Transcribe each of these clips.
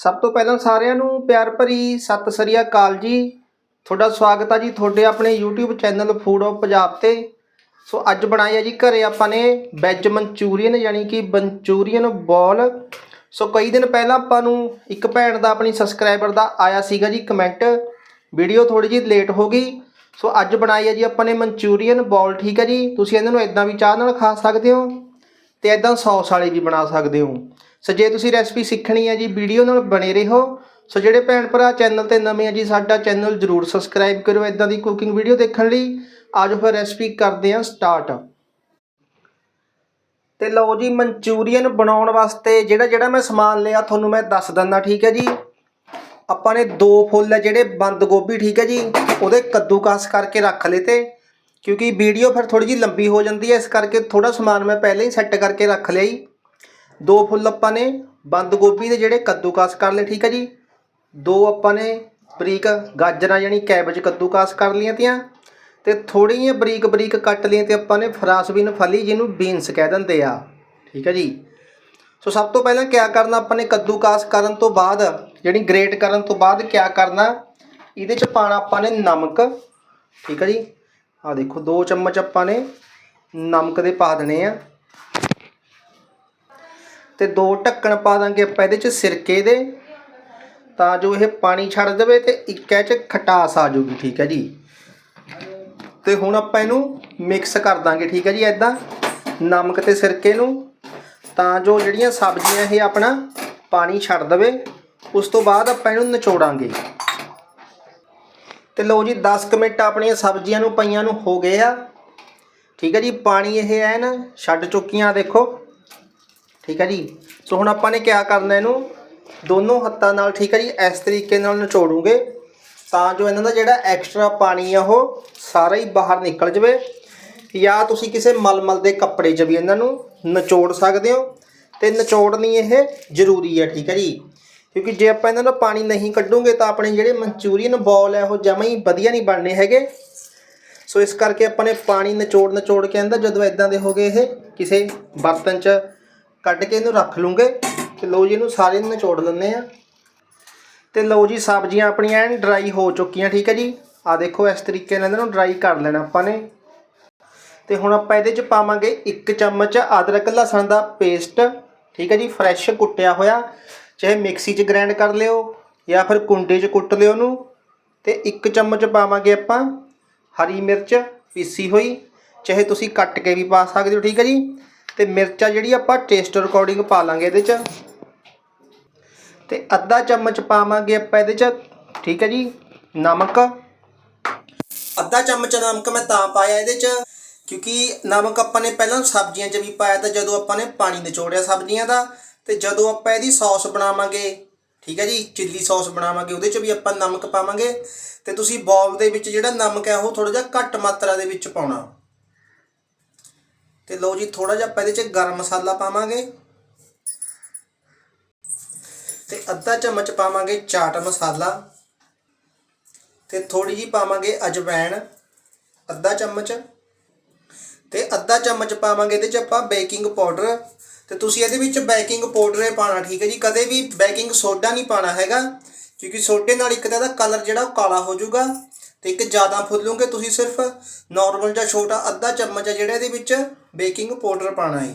ਸਭ ਤੋਂ ਪਹਿਲਾਂ ਸਾਰਿਆਂ ਨੂੰ ਪਿਆਰ ਭਰੀ ਸਤਿ ਸ੍ਰੀ ਅਕਾਲ ਜੀ। ਤੁਹਾਡਾ ਸਵਾਗਤ ਆ ਜੀ ਤੁਹਾਡੇ ਆਪਣੇ YouTube channel food of Punjab ਤੇ। ਸੋ ਅੱਜ ਬਣਾਈ ਹੈ ਜੀ ਘਰੇ ਆਪਾਂ ਨੇ ਵੈਜ ਮਨਚੂਰੀਅਨ ਯਾਨੀ ਕਿ ਮਨਚੂਰੀਅਨ ਬੋਲ। ਸੋ ਕਈ ਦਿਨ ਪਹਿਲਾਂ ਆਪਾਂ ਨੂੰ ਇੱਕ ਭੈਣ ਦਾ ਆਪਣੀ ਸਬਸਕ੍ਰਾਈਬਰ ਦਾ ਆਇਆ ਸੀਗਾ ਜੀ ਕਮੈਂਟ ਵੀਡੀਓ ਥੋੜੀ ਜਿਹੀ ਲੇਟ ਹੋ ਗਈ। ਸੋ ਅੱਜ ਬਣਾਈ ਹੈ ਜੀ ਆਪਾਂ ਨੇ ਮਨਚੂਰੀਅਨ ਬੋਲ, ਠੀਕ ਹੈ ਜੀ? ਤੁਸੀਂ ਇਹਨਾਂ ਨੂੰ ਇਦਾਂ ਵੀ ਚਾਹ ਨਾਲ ਖਾ ਸਕਦੇ ਹੋ ਤੇ ਇਦਾਂ ਸੌਸ ਵਾਲੀ ਵੀ ਬਣਾ ਸਕਦੇ ਹੋ। ਸੋ ਜੇ ਤੁਸੀਂ ਰੈਸਪੀ ਸਿੱਖਣੀ ਹੈ ਜੀ, ਵੀਡੀਓ ਨਾਲ ਬਣੇ ਰਹੋ। ਸੋ ਜਿਹੜੇ ਭੈਣ ਭਰਾ ਚੈਨਲ ਤੇ ਨਵੇਂ ਆ ਜੀ, ਸਾਡਾ ਚੈਨਲ ਜਰੂਰ ਸਬਸਕ੍ਰਾਈਬ ਕਰੋ ਇਦਾਂ ਦੀ ਕੁਕਿੰਗ ਵੀਡੀਓ ਦੇਖਣ ਲਈ। ਆਜੋ ਫਿਰ ਰੈਸਪੀ ਕਰਦੇ ਹਾਂ ਸਟਾਰਟ ਤੇ ਲਓ ਜੀ, ਮਨਚੂਰੀਅਨ ਬਣਾਉਣ ਵਾਸਤੇ ਜਿਹੜਾ ਜਿਹੜਾ ਮੈਂ ਸਮਾਨ ਲਿਆ, ਤੁਹਾਨੂੰ ਮੈਂ ਦੱਸ ਦਿੰਦਾ, ਠੀਕ ਹੈ ਜੀ? ਆਪਾਂ ਨੇ ਦੋ ਫੁੱਲ ਹੈ ਜਿਹੜੇ ਬੰਦ ਗੋਭੀ, ਠੀਕ ਹੈ ਜੀ? ਉਹਦੇ ਕੱਦੂਕਸ ਕਰਕੇ ਰੱਖ ਲਏ ਤੇ, ਕਿਉਂਕਿ ਵੀਡੀਓ ਫਿਰ ਥੋੜੀ ਜਿਹੀ ਲੰਬੀ ਹੋ ਜਾਂਦੀ ਹੈ, ਇਸ ਕਰਕੇ ਥੋੜਾ ਸਮਾਨ ਮੈਂ ਪਹਿਲਾਂ ਹੀ ਸੈੱਟ ਕਰਕੇ ਰੱਖ ਲਿਆ ਜੀ। ਦੋ ਫੁੱਲ ਆਪਾਂ ਨੇ ਬੰਦ ਗੋਭੀ ਦੇ ਜਿਹੜੇ ਕੱਦੂਕਸ ਕਰ ਲਏ, ਠੀਕ ਹੈ ਜੀ? ਦੋ ਆਪਾਂ ਨੇ ਬਰੀਕ ਗਾਜਰਾਂ ਯਾਨੀ ਕੈਬੇਜ ਕੱਦੂਕਸ ਕਰ ਲਈਆਂ ਤੀਆਂ ਤੇ ਥੋੜ੍ਹੀਆਂ ਬਰੀਕ ਬਰੀਕ ਕੱਟ ਲਈਆਂ ਤੇ ਆਪਾਂ ਨੇ ਫਰਾਸਬੀਨ ਫਲੀ ਜਿਹਨੂੰ ਬੀਨਸ ਕਹਿ ਦਿੰਦੇ ਆ, ਠੀਕ ਹੈ ਜੀ? ਸੋ ਸਭ ਤੋਂ ਪਹਿਲਾਂ ਕਿਆ ਕਰਨਾ ਆਪਾਂ ਨੇ ਕੱਦੂਕਾਸ ਕਰਨ ਤੋਂ ਬਾਅਦ ਜਿਹੜੀ ਗ੍ਰੇਟ ਕਰਨ ਤੋਂ ਬਾਅਦ ਕਿਆ ਕਰਨਾ? ਇਹਦੇ ਚ ਪਾਣਾ ਆਪਾਂ ਨੇ ਨਮਕ, ਠੀਕ ਹੈ ਜੀ? ਆ ਦੇਖੋ 2 ਚਮਚ ਆਪਾਂ ਨੇ ਨਮਕ ਦੇ ਪਾ ਦੇਣੇ ਆ। ਤੇ ਦੋ ਢੱਕਣ ਪਾ ਦਾਂਗੇ ਆਪਾਂ ਇਹਦੇ ਚ ਸਿਰਕੇ ਦੇ। ਤਾਂ ਜੋ ਇਹ ਪਾਣੀ ਛੱਡ ਦੇਵੇ ਤੇ ਇੱਕ ਇਹ ਚ ਖਟਾਸ ਆ ਜਾਊਗੀ ਠੀਕ ਹੈ ਜੀ। ਤੇ ਹੁਣ ਆਪਾਂ ਇਹਨੂੰ ਮਿਕਸ ਕਰ ਦਾਂਗੇ, ਠੀਕ ਹੈ ਜੀ ਐਦਾਂ ਨਮਕ ਤੇ ਸਿਰਕੇ ਨੂੰ। ਤਾਂ ਜੋ ਜਿਹੜੀਆਂ ਸਬਜ਼ੀਆਂ ਇਹ ਆਪਣਾ ਪਾਣੀ ਛੱਡ ਦੇਵੇ, ਉਸ ਤੋਂ ਬਾਅਦ ਆਪਾਂ ਇਹਨੂੰ ਨਿਚੋੜਾਂਗੇ। ਤੇ ਲਓ ਜੀ 10 ਕੁ ਮਿੰਟ ਆਪਣੀਆਂ ਸਬਜ਼ੀਆਂ ਨੂੰ ਪਈਆਂ ਨੂੰ ਹੋ ਗਏ ਆ। ਠੀਕ ਹੈ ਜੀ, ਪਾਣੀ ਇਹ ਐਨ ਛੱਡ ਚੁੱਕੀਆਂ, ਦੇਖੋ। ਠੀਕ ਹੈ ਜੀ? ਸੋ ਹੁਣ ਆਪਾਂ ਨੇ ਕਿਆ ਕਰਨਾ ਇਹਨੂੰ? ਦੋਨੋਂ ਹੱਥਾਂ ਨਾਲ, ਠੀਕ ਹੈ ਜੀ? ਇਸ ਤਰੀਕੇ ਨਾਲ ਨਿਚੋੜੂਗੇ ਤਾਂ ਜੋ ਇਹਨਾਂ ਦਾ ਜਿਹੜਾ ਐਕਸਟਰਾ ਪਾਣੀ ਆ ਉਹ ਸਾਰਾ ਹੀ ਬਾਹਰ ਨਿਕਲ ਜਵੇ। ਜਾਂ ਤੁਸੀਂ ਕਿਸੇ ਮਲਮਲ ਦੇ ਕੱਪੜੇ 'ਚ ਵੀ ਇਹਨਾਂ ਨੂੰ ਨਿਚੋੜ ਸਕਦੇ ਹੋ। ਤੇ ਨਿਚੋੜਨੀ ਇਹ ਜ਼ਰੂਰੀ ਹੈ, ਠੀਕ ਹੈ ਜੀ? ਕਿਉਂਕਿ ਜੇ ਆਪਾਂ ਇਹਨਾਂ ਦਾ ਪਾਣੀ ਨਹੀਂ ਕੱਢੂਗੇ ਤਾਂ ਆਪਣੇ ਜਿਹੜੇ ਮਨਚੂਰੀਅਨ ਬੋਲ ਹੈ ਉਹ ਜਮਾਂ ਹੀ ਵਧੀਆ ਨਹੀਂ ਬਣਨੇ ਹੈਗੇ। ਸੋ ਇਸ ਕਰਕੇ ਆਪਾਂ ਨੇ ਪਾਣੀ ਨਿਚੋੜ ਨਿਚੋੜ ਕੇ ਅੰਦਰ ਜਦੋਂ ਇਦਾਂ ਦੇ ਹੋ ਗਏ ਇਹ ਕਿਸੇ ਬਰਤਨ 'ਚ ਕੱਢ ਕੇ ਇਹਨੂੰ ਰੱਖ ਲੂੰਗੇ ਤੇ ਲਓ ਜੀ ਇਹਨੂੰ ਸਾਰੇ ਨੂੰ ਨਿਚੋੜ ਲੈਂਦੇ ਆ ਤੇ ਲਓ ਜੀ ਸਬਜ਼ੀਆਂ ਆਪਣੀਆਂ ਐਨ ਡਰਾਈ ਹੋ ਚੁੱਕੀਆਂ, ਠੀਕ ਹੈ ਜੀ? ਆ ਦੇਖੋ ਇਸ ਤਰੀਕੇ ਨਾਲ ਇਹਨਾਂ ਨੂੰ ਡਰਾਈ ਕਰ ਲੈਣਾ ਆਪਾਂ ਨੇ। ਤੇ ਹੁਣ ਆਪਾਂ ਇਹਦੇ ਚ ਪਾਵਾਂਗੇ 1 ਚਮਚ ਅਦਰਕ ਲਸਣ ਦਾ ਪੇਸਟ ਠੀਕ ਹੈ ਜੀ? ਫਰੈਸ਼ ਕੁੱਟਿਆ ਹੋਇਆ। ਚਾਹੇ ਮਿਕਸੀ 'ਚ ਗ੍ਰਾਈਂਡ ਕਰ ਲਿਓ ਜਾਂ ਫਿਰ ਕੁੰਡੇ 'ਚ ਕੁੱਟ ਲਿਓ ਉਹਨੂੰ। ਤੇ 1 ਚਮਚ ਪਾਵਾਂਗੇ ਆਪਾਂ ਹਰੀ ਮਿਰਚ, ਪੀਸੀ ਹੋਈ। ਚਾਹੇ ਤੁਸੀਂ ਕੱਟ ਕੇ ਵੀ ਪਾ ਸਕਦੇ ਹੋ, ਠੀਕ ਹੈ ਜੀ? ਤੇ ਮਿਰਚਾਂ ਜਿਹੜੀ ਆਪਾਂ ਟੇਸਟ ਅਕੋਰਡਿੰਗ ਪਾ ਲਾਂਗੇ ਇਹਦੇ 'ਚ। ਤੇ ਅੱਧਾ ਚਮਚ ਪਾਵਾਂਗੇ ਆਪਾਂ ਇਹਦੇ 'ਚ, ਠੀਕ ਹੈ ਜੀ? ਨਮਕ। ਅੱਧਾ ਚਮਚ ਨਮਕ ਮੈਂ ਤਾਂ ਪਾਇਆ ਇਹਦੇ 'ਚ, ਕਿਉਂਕਿ ਨਮਕ ਆਪਾਂ ਨੇ ਪਹਿਲਾਂ ਸਬਜ਼ੀਆਂ 'ਚ ਵੀ ਪਾਇਆ ਤਾਂ ਜਦੋਂ ਆਪਾਂ ਨੇ ਪਾਣੀ ਨਿਚੋੜਿਆ ਸਬਜ਼ੀਆਂ ਦਾ, ਤੇ ਜਦੋਂ ਆਪਾਂ ਇਹਦੀ ਸੌਸ ਬਣਾਵਾਂਗੇ, ਠੀਕ ਹੈ ਜੀ? ਚਿੱਲੀ ਸੌਸ ਬਣਾਵਾਂਗੇ, ਉਹਦੇ 'ਚ ਵੀ ਆਪਾਂ ਨਮਕ ਪਾਵਾਂਗੇ। ਤੇ ਤੁਸੀਂ ਬੌਲ ਦੇ ਵਿੱਚ ਜਿਹੜਾ ਨਮਕ ਹੈ ਉਹ ਥੋੜਾ ਜਿਹਾ ਘੱਟ ਮਾਤਰਾ ਦੇ ਵਿੱਚ ਪਾਉਣਾ। ਤੇ ਲਓ ਜੀ ਥੋੜਾ ਜਿਹਾ ਆਪਾਂ ਇਹਦੇ 'ਚ ਗਰਮ ਮਸਾਲਾ ਪਾਵਾਂਗੇ। ਤੇ ਅੱਧਾ ਚਮਚ ਪਾਵਾਂਗੇ ਚਾਟ ਮਸਾਲਾ। ਤੇ ਥੋੜੀ ਜੀ ਪਾਵਾਂਗੇ ਅਜਵਾਇਣ ਅੱਧਾ ਚਮਚ। ਤੇ ਅੱਧਾ ਚਮਚ ਪਾਵਾਂਗੇ ਇਹਦੇ ਚ ਆਪਾਂ ਬੇਕਿੰਗ ਪਾਊਡਰ। ਤੇ ਤੁਸੀਂ ਇਹਦੇ ਵਿੱਚ ਬੇਕਿੰਗ ਪਾਊਡਰ ਹੀ ਪਾਣਾ ਠੀਕ ਹੈ ਜੀ? ਕਦੇ ਵੀ ਬੇਕਿੰਗ ਸੋਡਾ ਨਹੀਂ ਪਾਣਾ ਹੈਗਾ, ਕਿਉਂਕਿ ਸੋਡੇ ਨਾਲ ਇੱਕ ਤਾਂ ਇਹਦਾ ਕਲਰ ਜਿਹੜਾ ਉਹ ਕਾਲਾ ਹੋ ਜਾਊਗਾ। ਤੇ ਇੱਕ ਜ਼ਿਆਦਾ ਫੁੱਲੋਗੇ ਤੁਸੀਂ ਸਿਰਫ ਨਾਰਮਲ ਜਾਂ ਛੋਟਾ ਅੱਧਾ ਚਮਚ ਹੈ ਜਿਹੜਾ ਇਹਦੇ ਵਿੱਚ ਬੇਕਿੰਗ ਪਾਊਡਰ ਪਾਣਾ ਹੈ।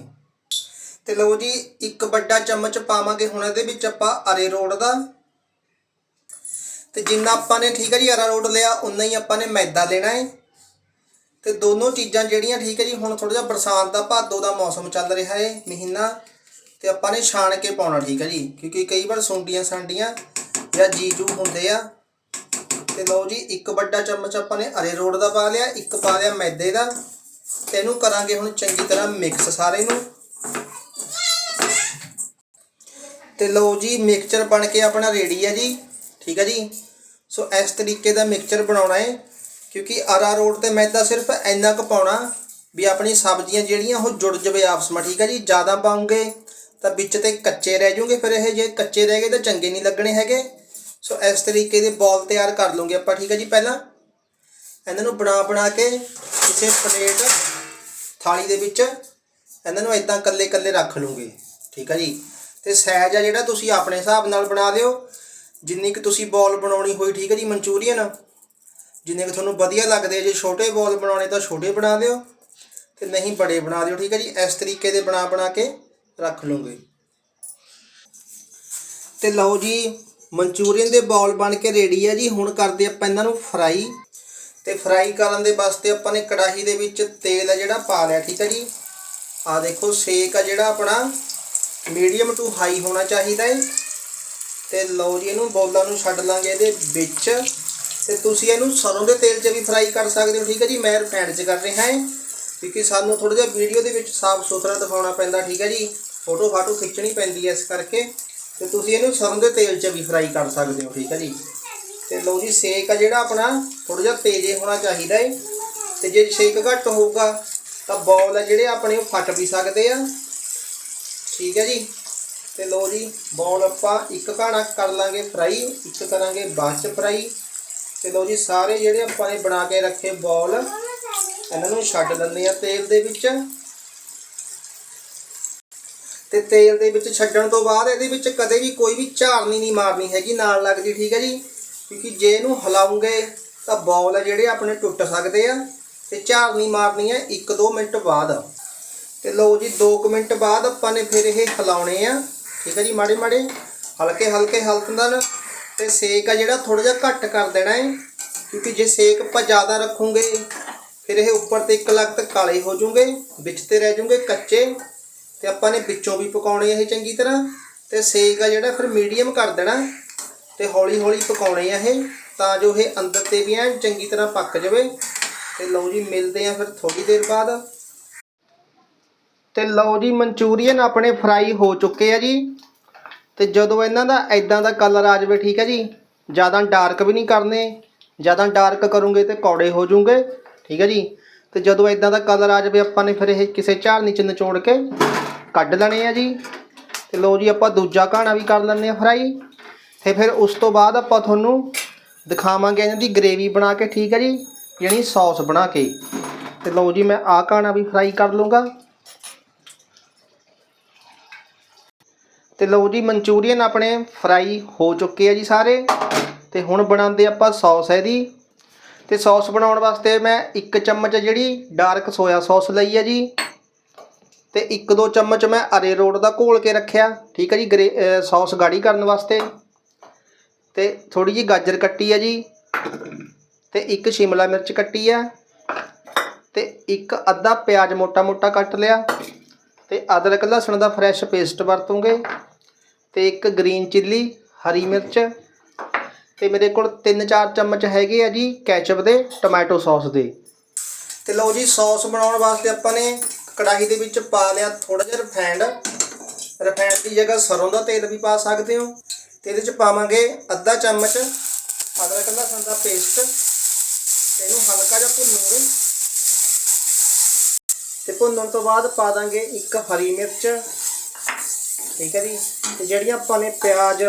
ਤੇ ਲਓ ਜੀ, ਇੱਕ ਵੱਡਾ ਚਮਚ ਪਾਵਾਂਗੇ ਹੁਣ ਇਹਦੇ ਵਿੱਚ ਆਪਾਂ ਅਰੇ ਰੋਡ ਦਾ। ਤੇ ਜਿੰਨਾ ਆਪਾਂ ਨੇ ਠੀਕ ਹੈ ਜੀ, ਅਰਾ ਰੋਡ ਲਿਆ ਉਨਾ ਹੀ ਆਪਾਂ ਨੇ ਮੈਦਾ ਲੈਣਾ ਹੈ। ਤੇ ਦੋਨੋਂ ਚੀਜ਼ਾਂ ਜਿਹੜੀਆਂ ਠੀਕ ਹੈ ਜੀ, ਹੁਣ ਥੋੜਾ ਜਿਹਾ ਬਰਸਾਤ ਦਾ, ਭਾਦੋ ਦਾ ਮੌਸਮ ਚੱਲ ਰਿਹਾ ਹੈ ਮਹੀਨਾ। ਤੇ ਆਪਾਂ ਨੇ ਛਾਣ ਕੇ ਪਾਉਣਾ ਠੀਕ ਹੈ ਜੀ, ਕਿਉਂਕਿ ਕਈ ਵਾਰ ਸੁੰਡੀਆਂ ਸਾਂਡੀਆਂ ਜਾਂ ਜੀਜੂ ਹੁੰਦੇ ਆ ਤੇ ਲਓ ਜੀ, ਇੱਕ ਵੱਡਾ ਚਮਚ ਆਪਾਂ ਨੇ ਅਰੇ ਰੋਡ ਦਾ ਪਾ ਲਿਆ, ਇੱਕ ਪਾ ਲਿਆ ਮੈਦੇ ਦਾ। ਤੇ ਇਹਨੂੰ ਕਰਾਂਗੇ ਹੁਣ ਚੰਗੀ ਤਰ੍ਹਾਂ ਮਿਕਸ ਸਾਰੇ ਨੂੰ। ਤੇ ਲਓ ਜੀ ਮਿਕਸਚਰ ਬਣ ਕੇ ਆਪਣਾ ਰੈਡੀ ਹੈ ਜੀ। ਠੀਕ ਹੈ ਜੀ? ਸੋ ਇਸ ਤਰੀਕੇ ਦਾ ਮਿਕਸਚਰ ਬਣਾਉਣਾ ਹੈ, ਕਿਉਂਕਿ ਅਰਾਰੋਟ ਤੇ ਮੈਦਾ ਸਿਰਫ ਇੰਨਾ ਕੁ ਪਾਉਣਾ ਵੀ ਆਪਣੀ ਸਬਜ਼ੀਆਂ ਜਿਹੜੀਆਂ ਉਹ ਜੁੜ ਜਵੇ ਆਪਸ ਵਿੱਚ। ਠੀਕ ਹੈ ਜੀ? ਜ਼ਿਆਦਾ ਪਾਉਂਗੇ ਤਾਂ ਵਿੱਚ ਤੇ ਕੱਚੇ ਰਹਿ ਜਾਓਗੇ, ਫਿਰ ਇਹ ਜੇ ਕੱਚੇ ਰਹਿ ਗਏ ਤਾਂ ਚੰਗੇ ਨਹੀਂ ਲੱਗਣੇ ਹੈਗੇ। ਸੋ ਇਸ ਤਰੀਕੇ ਦੇ ਬੋਲ ਤਿਆਰ ਕਰ ਲਵਾਂਗੇ ਆਪਾਂ, ਠੀਕ ਹੈ ਜੀ ਪਹਿਲਾਂ? ਇਹਨਾਂ ਨੂੰ ਬਣਾ ਬਣਾ ਕੇ ਕਿਸੇ ਪਲੇਟ ਥਾਲੀ ਦੇ ਵਿੱਚ ਇਹਨਾਂ ਨੂੰ ਇਦਾਂ ਕੱਲੇ ਕੱਲੇ ਰੱਖ ਲਵਾਂਗੇ ਠੀਕ ਹੈ ਜੀ? ਤੇ ਸਾਈਜ਼ ਆ ਜਿਹੜਾ ਤੁਸੀਂ ਆਪਣੇ ਹਿਸਾਬ ਨਾਲ ਬਣਾ ਲਿਓ। ਜਿੰਨੀ ਕਿ ਤੁਸੀਂ ਬੋਲ ਬਣਾਉਣੀ ਹੋਈ, ਠੀਕ ਹੈ ਜੀ, ਮਨਚੂਰੀਅਨ? ਜਿੰਨੇ ਕਿ ਤੁਹਾਨੂੰ ਵਧੀਆ ਲੱਗਦੇ ਜੇ ਛੋਟੇ ਬੋਲ ਬਣਾਉਣੇ ਤਾਂ ਛੋਟੇ ਬਣਾ ਦਿਓ ਤੇ ਨਹੀਂ ਬੜੇ ਬਣਾ ਦਿਓ, ਠੀਕ ਹੈ ਜੀ? ਇਸ ਤਰੀਕੇ ਦੇ ਬਣਾ ਬਣਾ ਕੇ ਰੱਖ ਲਓਗੇ ਤੇ ਲਓ ਜੀ ਮਨਚੂਰੀਅਨ ਦੇ ਬੌਲ ਬਣ ਕੇ ਰੈਡੀ ਆ ਜੀ। ਹੁਣ ਕਰਦੇ ਆਪਾਂ ਇਹਨਾਂ ਨੂੰ ਫਰਾਈ। ਤੇ ਫਰਾਈ ਕਰਨ ਦੇ ਵਾਸਤੇ ਆਪਾਂ ਨੇ ਕੜਾਹੀ ਦੇ ਵਿੱਚ ਤੇਲ ਆ ਜਿਹੜਾ ਪਾ ਲਿਆ, ਠੀਕ ਹੈ ਜੀ। ਆ ਦੇਖੋ, ਸੇਕ ਆ ਜਿਹੜਾ ਆਪਣਾ। ਮੀਡੀਅਮ ਟੂ ਹਾਈ ਹੋਣਾ ਚਾਹੀਦਾ ਹੈ ਤੇ ਲਓ ਜੀ, ਇਹਨੂੰ ਬੋਲਾਂ ਨੂੰ ਛੱਡ ਲਾਂਗੇ ਇਹਦੇ ਵਿੱਚ। ਤੇ ਤੁਸੀਂ ਇਹਨੂੰ ਸਰੋਂ ਦੇ ਤੇਲ 'ਚ ਵੀ ਫਰਾਈ ਕਰ ਸਕਦੇ ਹੋ, ਠੀਕ ਹੈ ਜੀ। ਮੈਂ ਰਿਫਾਈਨਡ 'ਚ ਕਰ ਰਿਹਾ ਹਾਂ ਕਿਉਂਕਿ ਸਾਨੂੰ ਥੋੜਾ ਜਿਹਾ ਵੀਡੀਓ ਦੇ ਵਿੱਚ ਸਾਫ਼ ਸੁਥਰਾ ਦਿਖਾਉਣਾ ਪੈਂਦਾ, ਠੀਕ ਹੈ ਜੀ। ਫੋਟੋ ਫਾਟੋ ਖਿੱਚਣੀ ਪੈਂਦੀ ਹੈ ਇਸ ਕਰਕੇ। ਤੇ ਤੁਸੀਂ ਇਹਨੂੰ ਸਰੋਂ ਦੇ ਤੇਲ 'ਚ ਵੀ ਫਰਾਈ ਕਰ ਸਕਦੇ ਹੋ, ਠੀਕ ਹੈ ਜੀ। ਤੇ ਲਓ ਜੀ, ਸੇਕ ਆ ਜਿਹੜਾ ਆਪਣਾ ਥੋੜਾ ਜਿਹਾ ਤੇਜ਼ ਹੋਣਾ ਚਾਹੀਦਾ ਹੈ ਤੇ ਜੇ ਸੇਕ ਘੱਟ ਹੋਊਗਾ, ਤਾਂ ਬੌਲ ਆ ਜਿਹੜੇ ਆਪਣੇ ਉਹ ਫਟ ਵੀ ਸਕਦੇ ਆ। ਠੀਕ ਹੈ ਜੀ। ਤੇ ਲਓ ਜੀ, ਬੌਲ ਆਪਾਂ ਇੱਕ ਘਾਣਾ ਕਰ ਲਾਂਗੇ ਫਰਾਈ ਇੱਕ ਕਰਾਂਗੇ ਬਾਅਦ ਚ ਫਰਾਈ ਤੇ ਲਓ ਜੀ, ਸਾਰੇ ਜਿਹੜੇ ਆਪਾਂ ਨੇ ਬਣਾ ਕੇ ਰੱਖੇ ਬੌਲ, ਇਹਨਾਂ ਨੂੰ ਛੱਡ ਦਿੰਦੇ ਆ ਤੇਲ ਦੇ ਵਿੱਚ। ਤੇ ਤੇਲ ਦੇ ਵਿੱਚ ਛੱਡਣ ਤੋਂ ਬਾਅਦ ਇਹਦੇ ਵਿੱਚ ਕਦੇ ਵੀ ਕੋਈ ਵੀ ਝਾਰਨੀ ਨਹੀਂ ਮਾਰਨੀ ਹੈਗੀ, ਨਾਲ ਲੱਗਦੀ, ਠੀਕ ਹੈ ਜੀ? ਕਿਉਂਕਿ ਜੇ ਇਹਨੂੰ ਹਿਲਾਉਂਗੇ ਤਾਂ ਬੌਲ ਆ ਜਿਹੜੇ ਆਪਣੇ ਟੁੱਟ ਸਕਦੇ ਆ ਤੇ ਝਾਰਨੀ ਮਾਰਨੀ ਹੈ 1-2 ਮਿੰਟ ਬਾਅਦ। ਤੇ ਲਓ ਜੀ 2 ਮਿੰਟ ਬਾਅਦ ਆਪਾਂ ਨੇ ਫਿਰ ਇਹ ਹਿਲਾਉਣੇ ਆ, ਠੀਕ ਹੈ ਜੀ, ਮਾੜੇ ਮਾੜੇ? ਹਲਕੇ ਹਲਕੇ ਹਲਕੰਦਨ ਤੇ ਸੇਕ ਆ ਜਿਹੜਾ ਥੋੜਾ ਜਿਹਾ ਘੱਟ ਕਰ ਦੇਣਾ ਹੈ, ਕਿਉਂਕਿ ਜੇ ਸੇਕ ਆਪਾਂ ਜ਼ਿਆਦਾ ਰੱਖੂਗੇ, ਫਿਰ ਇਹ ਉੱਪਰ ਤੇ ਇੱਕ ਲੱਗ ਤੱਕ ਕਾਲੇ ਹੋ ਜਾਣਗੇ ਵਿੱਚ ਤੇ ਰਹਿ ਜਾਣਗੇ ਕੱਚੇ। ਤੇ ਆਪਾਂ ਨੇ ਵਿੱਚੋਂ ਵੀ ਪਕਾਉਣੇ ਇਹ ਚੰਗੀ ਤਰ੍ਹਾਂ। ਤੇ ਸੇਕ ਆ ਜਿਹੜਾ, ਫਿਰ ਮੀਡੀਅਮ ਕਰ ਦੇਣਾ। ਤੇ ਹੌਲੀ ਹੌਲੀ ਪਕਾਉਣੇ ਆ ਇਹ, ਤਾਂ ਜੋ ਇਹ ਅੰਦਰ ਤੇ ਵੀ ਐਨ ਚੰਗੀ ਤਰ੍ਹਾਂ ਪੱਕ ਜਾਵੇ। ਤੇ ਲਓ ਜੀ, ਮਿਲਦੇ ਆ ਫਿਰ ਥੋੜੀ ਦੇਰ ਬਾਅਦ। ਤੇ ਲਓ ਜੀ, ਮਨਚੂਰੀਅਨ ਆਪਣੇ ਫਰਾਈ ਹੋ ਚੁੱਕੇ ਆ ਜੀ। ਤੇ ਜਦੋਂ ਇਹਨਾਂ ਦਾ ਐਦਾਂ ਦਾ ਕਲਰ ਆ ਜਾਵੇ, ਠੀਕ ਹੈ ਜੀ, ਜ਼ਿਆਦਾ ਡਾਰਕ ਵੀ ਨਹੀਂ ਕਰਨੇ। ਜ਼ਿਆਦਾ ਡਾਰਕ ਕਰੋਗੇ ਤੇ ਕੌੜੇ ਹੋ ਜਾਓਗੇ ਠੀਕ ਹੈ ਜੀ। ਤੇ ਜਦੋਂ ਐਦਾਂ ਦਾ ਕਲਰ ਆ ਜਾਵੇ, ਆਪਾਂ ਨੇ ਫਿਰ ਇਹ ਕਿਸੇ ਝਾੜਨੀ ਚ ਨਿਚੋੜ ਕੇ ਕੱਢ ਲੈਣੇ ਆ ਜੀ। ਤੇ ਲਓ ਜੀ, ਆਪਾਂ ਦੂਜਾ ਘਾਣਾ ਵੀ ਕਰ ਲੈਂਦੇ ਆ ਫਰਾਈ। ਤੇ ਫਿਰ ਉਸ ਤੋਂ ਬਾਅਦ ਆਪਾਂ ਤੁਹਾਨੂੰ ਦਿਖਾਵਾਂਗੇ ਇਹਨਾਂ ਦੀ ਗ੍ਰੇਵੀ ਬਣਾ ਕੇ, ਠੀਕ ਹੈ ਜੀ? ਯਾਨੀ ਸੌਸ ਬਣਾ ਕੇ। ਤੇ ਲਓ ਜੀ, ਮੈਂ ਆਹ ਘਾਣਾ ਵੀ ਫਰਾਈ ਕਰ ਲੂੰਗਾ ਤੇ ਲਓ ਜੀ, ਮਨਚੂਰੀਅਨ ਆਪਣੇ ਫਰਾਈ ਹੋ ਚੁੱਕੇ ਆ ਜੀ ਸਾਰੇ। ਤੇ ਹੁਣ ਬਣਾਉਂਦੇ ਆਪਾਂ ਸੌਸ ਇਹਦੀ। ਤੇ ਸੌਸ ਬਣਾਉਣ ਵਾਸਤੇ ਮੈਂ ਇੱਕ ਚਮਚ ਜਿਹੜੀ ਡਾਰਕ ਸੋਇਆ ਸੌਸ ਲਈ ਹੈ ਜੀ। ਤੇ ਇੱਕ ਦੋ ਚਮਚ ਮੈਂ ਅਰੇ ਰੋਡ ਦਾ ਘੋਲ ਕੇ ਰੱਖਿਆ। ਠੀਕ ਹੈ ਜੀ, ਗਰੇ, ਅਹ, ਸੌਸ ਗਾੜੀ ਕਰਨ ਵਾਸਤੇ। ਤੇ ਥੋੜੀ ਜੀ ਗਾਜਰ ਕੱਟੀ ਹੈ ਜੀ। ਤੇ ਇੱਕ ਸ਼ਿਮਲਾ ਮਿਰਚ ਕੱਟੀ ਹੈ ਤੇ ਇੱਕ ਅੱਧਾ ਪਿਆਜ਼ ਮੋਟਾ ਮੋਟਾ ਕੱਟ ਲਿਆ। ਤੇ ਅਦਰਕ ਲਸਣ ਦਾ ਫਰੈਸ਼ ਪੇਸਟ ਵਰਤੂੰਗੇ। ਤੇ ਇੱਕ ਗ੍ਰੀਨ ਚਿੱਲੀ, ਹਰੀ ਮਿਰਚ। ਤੇ ਮੇਰੇ ਕੋਲ 3-4 ਚਮਚ ਹੈਗੇ ਆ ਜੀ ਕੈਚਅਪ ਦੇ ਟੋਮੈਟੋ ਸੌਸ ਦੇ। ਤੇ ਲਓ ਜੀ, ਸੌਸ ਬਣਾਉਣ ਵਾਸਤੇ ਆਪਾਂ ਨੇ ਕੜਾਹੀ ਦੇ ਵਿੱਚ ਪਾ ਲਿਆ ਥੋੜਾ ਜਿਹਾ ਰਿਫਾਈਂਡ ਰਿਫਾਈਂਡ ਦੀ ਜਗ੍ਹਾ ਸਰੋਂ ਦਾ ਤੇਲ ਵੀ ਪਾ ਸਕਦੇ ਹੋ। ਤੇ ਇਹਦੇ ਚ ਪਾਵਾਂਗੇ ਅੱਧਾ ਚਮਚ ਅਦਰਕ ਲਸਣ ਦਾ ਪੇਸਟ ਤੇ ਇਹਨੂੰ ਹਲਕਾ ਜਿਹਾ ਭੁੰਨੂਗੇ ਤੇ ਭੁੰਨਣ ਤੋਂ ਬਾਅਦ ਪਾ ਦਾਂਗੇ ਇੱਕ ਹਰੀ ਮਿਰਚ। ਠੀਕ ਹੈ ਜੀ। ਤੇ ਜਿਹੜੀਆਂ ਆਪਾਂ ਨੇ ਪਿਆਜ਼,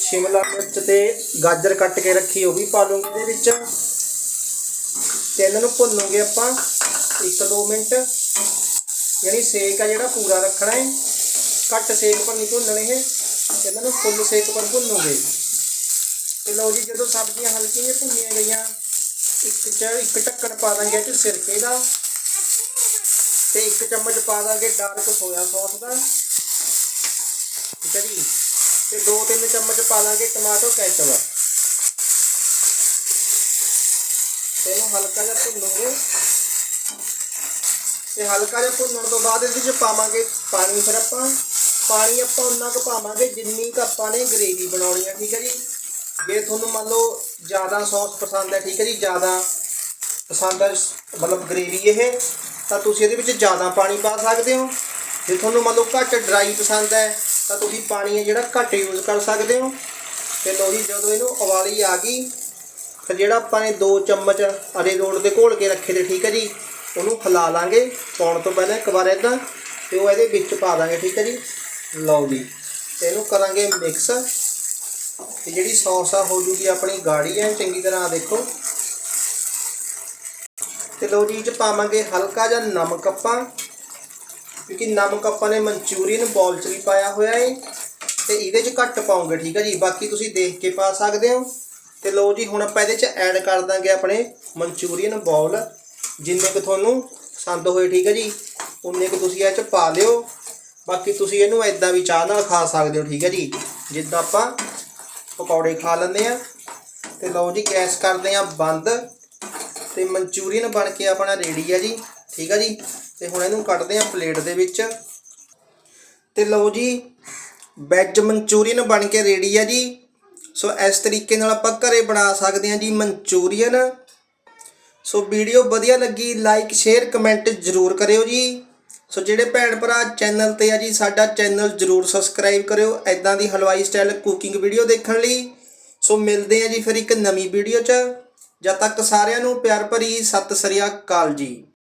ਸ਼ਿਮਲਾ ਮਿਰਚ ਤੇ ਗਾਜਰ ਕੱਟ ਕੇ ਰੱਖੀ, ਉਹ ਵੀ ਪਾ ਲੂੰਗੇ ਇਹਦੇ ਵਿੱਚ। ਤੇ ਇਹਨਾਂ ਨੂੰ ਭੁੰਨੂਗੇ ਆਪਾਂ 1-2 ਮਿੰਟ। ਯਾਨੀ ਸੇਕ ਆ ਜਿਹੜਾ ਪੂਰਾ ਰੱਖਣਾ ਹੈ ਘੱਟ ਸੇਕ ਪਰ ਨਹੀਂ ਭੁੰਨਣੇ ਇਹ ਤੇ ਇਹਨਾਂ ਨੂੰ ਫੁੱਲ ਸੇਕ ਪਰ ਭੁੰਨੂਗੇ ਤੇ ਲਓ ਜੀ ਜਦੋਂ ਸਬਜ਼ੀਆਂ ਹਲਕੀਆਂ ਜਿਹੀਆਂ ਭੁੰਨੀਆਂ ਗਈਆਂ ਇੱਕ ਚ ਇੱਕ ਢੱਕਣ ਪਾ ਦਾਂਗੇ ਇਹ 'ਚ ਸਿਰਕੇ ਦਾ ਤੇ ਇੱਕ ਚਮਚ ਪਾ ਦਾਂਗੇ ਡਾਰਕ ਸੋਇਆ ਸੌਸ ਦਾ ਠੀਕ ਹੈ ਜੀ ਤੇ ਦੋ ਤਿੰਨ ਚਮਚ ਪਾ ਦਾਂਗੇ ਟਮਾਟੋ ਕੈਚਅਪ ਤੇ ਇਹਨੂੰ ਹਲਕਾ ਜਿਹਾ ਭੁੰਨੂਗੇ ਤੇ ਹਲਕਾ ਜਿਹਾ ਭੁੰਨਣ ਤੋਂ ਬਾਅਦ ਇਹਦੇ ਵਿੱਚ ਪਾਵਾਂਗੇ ਪਾਣੀ ਫਿਰ ਆਪਾਂ। ਪਾਣੀ ਆਪਾਂ ਉਨਾ ਕੁ ਪਾਵਾਂਗੇ ਜਿੰਨੀ ਕੁ ਆਪਾਂ ਨੇ ਗ੍ਰੇਵੀ ਬਣਾਉਣੀ ਹੈ ਠੀਕ ਹੈ ਜੀ। ਜੇ ਤੁਹਾਨੂੰ ਮੰਨ ਲਓ ਜ਼ਿਆਦਾ ਸੌਸ ਪਸੰਦ ਹੈ, ਠੀਕ ਹੈ ਜੀ, ਜ਼ਿਆਦਾ ਪਸੰਦ ਹੈ ਮਤਲਬ ਗ੍ਰੇਵੀ ਇਹ, ਤਾਂ ਤੁਸੀਂ ਇਹਦੇ ਵਿੱਚ ਜ਼ਿਆਦਾ ਪਾਣੀ ਪਾ ਸਕਦੇ ਹੋ। ਜੇ ਤੁਹਾਨੂੰ ਮੰਨ ਲਓ ਘੱਟ ਡਰਾਈ ਪਸੰਦ ਹੈ, ਤਾਂ ਤੁਸੀਂ ਪਾਣੀ ਹੈ ਜਿਹੜਾ ਘੱਟ ਯੂਜ਼ ਕਰ ਸਕਦੇ ਹੋ। ਤੇ ਲਓ ਜੀ, ਜਦੋਂ ਇਹਨੂੰ ਉਬਾਲੀ ਆ ਗਈ, ਫਿਰ ਜਿਹੜਾ ਆਪਾਂ ਨੇ 2 ਚਮਚ ਅਰੇ ਰੋਡ ਦੇ ਘੋਲ ਕੇ ਰੱਖੇ ਤੇ ਠੀਕ ਹੈ ਜੀ ਉਹਨੂੰ ਹਿਲਾ ਲਾਂਗੇ, ਪਾਉਣ ਤੋਂ ਪਹਿਲਾਂ ਇੱਕ ਵਾਰ ਇਦਾਂ ਤੇ ਉਹ ਇਹਦੇ ਵਿੱਚ ਪਾ ਦਾਂਗੇ, ਠੀਕ ਹੈ ਜੀ? ਲਓ ਜੀ। ਤੇ ਇਹਨੂੰ ਕਰਾਂਗੇ ਮਿਕਸ ਤੇ ਜਿਹੜੀ ਸੌਸ ਆ, ਹੋ ਜੂਗੀ ਆਪਣੀ ਗਾੜੀ ਐ ਚੰਗੀ ਤਰ੍ਹਾਂ ਦੇਖੋ। ਤੇ ਲਓ ਜੀ, ਇਹ ਚ ਪਾਵਾਂਗੇ ਹਲਕਾ ਜਿਹਾ ਨਮਕ ਆਪਾਂ, ਕਿਉਂਕਿ ਨਮਕ ਆਪਾਂ ਨੇ ਮਨਚੂਰੀਅਨ ਬੋਲ 'ਚ ਵੀ ਪਾਇਆ ਹੋਇਆ ਏ। ਤੇ ਇਹਦੇ 'ਚ ਘੱਟ ਪਾਉਂਗੇ, ਠੀਕ ਹੈ ਜੀ? ਬਾਕੀ ਤੁਸੀਂ ਦੇਖ ਕੇ ਪਾ ਸਕਦੇ ਹੋ। ਤੇ ਲਓ ਜੀ, ਹੁਣ ਆਪਾਂ ਇਹਦੇ 'ਚ ਐਡ ਕਰ ਦਾਂਗੇ ਆਪਣੇ ਮਨਚੂਰੀਅਨ ਬੋਲ। ਜਿੰਨੇ ਕੁ ਤੁਹਾਨੂੰ ਪਸੰਦ ਹੋਏ, ਠੀਕ ਹੈ ਜੀ, ਉਨੇ ਕੁ ਤੁਸੀਂ ਇਹ 'ਚ ਪਾ ਲਿਓ। ਬਾਕੀ ਤੁਸੀਂ ਇਹਨੂੰ ਐਦਾਂ ਵੀ ਚਾਹ ਨਾਲ ਖਾ ਸਕਦੇ ਹੋ, ਠੀਕ ਹੈ ਜੀ। ਜਿੱਦਾਂ ਆਪਾਂ ਪਕੌੜੇ ਖਾ ਲੈਂਦੇ ਆ ਤੇ ਲਓ ਜੀ, ਗੈਸ ਕਰਦੇ ਆ ਬੰਦ। ਤੇ ਮਨਚੂਰੀਅਨ ਬਣ ਕੇ ਆਪਣਾ ਰੈਡੀ ਆ ਜੀ, ਠੀਕ ਆ ਜੀ। ਤੇ ਹੁਣ ਇਹਨੂੰ ਕੱਢਦੇ ਆ ਪਲੇਟ ਦੇ ਵਿੱਚ। ਤੇ ਲਓ ਜੀ, ਵੈਜ ਮਨਚੂਰੀਅਨ ਬਣ ਕੇ ਰੈਡੀ ਆ ਜੀ। ਸੋ ਇਸ ਤਰੀਕੇ ਨਾਲ ਆਪਾਂ ਘਰੇ ਬਣਾ ਸਕਦੇ ਆ ਜੀ ਮਨਚੂਰੀਅਨ। ਸੋ ਵੀਡੀਓ ਵਧੀਆ ਲੱਗੀ ਲਾਈਕ ਸ਼ੇਅਰ ਕਮੈਂਟ ਜ਼ਰੂਰ ਕਰਿਓ ਜੀ। ਸੋ ਜਿਹੜੇ ਭੈਣ ਭਰਾ ਚੈਨਲ ਤੇ ਆ ਜੀ, ਸਾਡਾ ਚੈਨਲ ਜ਼ਰੂਰ ਸਬਸਕ੍ਰਾਈਬ ਕਰਿਓ ਐਦਾਂ ਦੀ ਹਲਵਾਈ ਸਟਾਈਲ ਕੁਕਿੰਗ ਵੀਡੀਓ ਦੇਖਣ ਲਈ। ਸੋ ਮਿਲਦੇ ਆ ਜੀ ਫਿਰ ਇੱਕ ਨਵੀਂ ਵੀਡੀਓ 'ਚ। ਜਦ ਤੱਕ ਸਾਰਿਆਂ ਨੂੰ ਪਿਆਰ ਭਰੀ ਸਤਿ ਸ੍ਰੀ ਅਕਾਲ ਜੀ।